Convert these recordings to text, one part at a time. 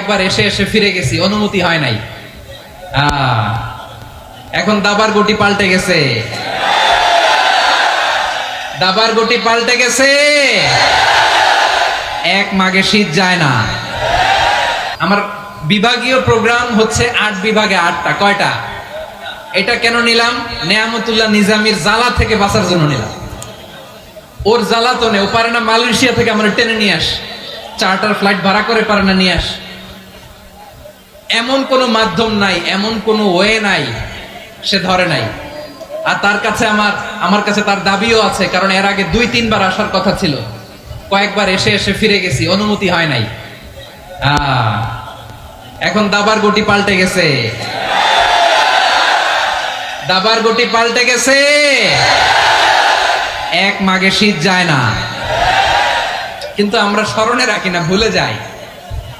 একবার এসে এসে ফিরে গেছি, অনুমতি হয় নাই। এখন দাবার গুটি পাল্টে গেছে। দাবার গুটি পাল্টে গেছে। এক মাগে শীত যায় না। আমার বিভাগীয় প্রোগ্রাম হচ্ছে আট বিভাগে আটটা, কয়টা? এটা কেন নিলাম? নেয়ামতুল্লাহ নিজামির জ্বালা থেকে বাঁচার জন্য নিলাম। ওর জ্বালা তো নেই ও পারে না মালয়েশিয়া থেকে আমার টেনে নিয়ে আস। চার্টার ফ্লাইট ভাড়া করে পারে না নিয়ে আস। এমন কোনো মাধ্যম নাই, এমন কোনো ওয়ে নাই, সে ধরে নাই। আর তার কাছে আমার আমার কাছে তার দাবিও আছে, কারণ এর আগে দুই, তিনবার আসার কথা ছিল। কয়েকবার এসে এসে ফিরে গেছি, অনুমতি হয় নাই। এখন দাবার গুটি পাল্টে গেছে। দাবার গুটি পাল্টে গেছে। এক মাগে শীত যায় না। কিন্তু আমরা স্মরণে রাখি না, ভুলে যাই।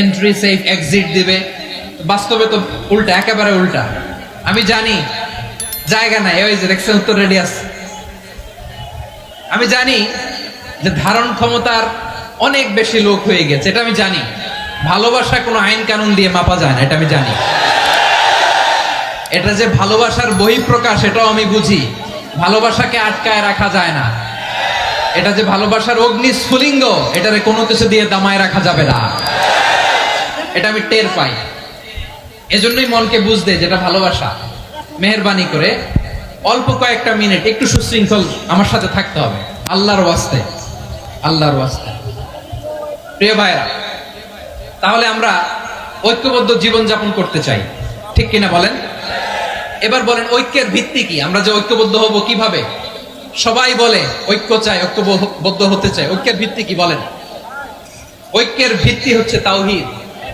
এন্ট্রি সেফ এক্সিট দিবে। বাস্তবে তো উল্টা, একেবারে উল্টা। আমি জানি, জায়গা নাই। ওই যে দেখছেন, উত্তর রেডি আছে আমি জানি যে ধারণ ক্ষমতার অনেক বেশি লোক হয়ে গেছে, এটা আমি জানি। ভালোবাসা কোনো আইন কানুন দিয়ে মাপা যায় না, এটা আমি জানি। এটা যে ভালোবাসার বহিঃপ্রকাশ, এটাও আমি বুঝি। ভালোবাসাকে আটকায় রাখা যায় না। এটা যে ভালোবাসার অগ্নি স্ফুলিঙ্গ এটারে কোনো কিছু দিয়ে দামায় রাখা যাবে না। এটা আমি টের পাই। এজন্যই মনকে বুঝতে যেটা ভালোবাসা। মেহরবানি করে অল্প কয়েকটা মিনিট একটু সুশৃঙ্খল আমার সাথে থাকতে হবে। আল্লাহর ওয়াস্তে আল্লাহর ওয়াস্তে। প্রিয় ভাইরা তাহলে আমরা ঐক্যবদ্ধ জীবন যাপন করতে চাই। ঠিক কিনা বলেন? এবার বলেন, ঐক্যের ভিত্তি কি? আমরা যে ঐক্যবদ্ধ হব কীভাবে? সবাই বলে, ঐক্য চাই ঐক্যবদ্ধ হতে চাই। ঐক্যের ভিত্তি কি বলেন? ঐক্যের ভিত্তি হচ্ছে তাওহীদ।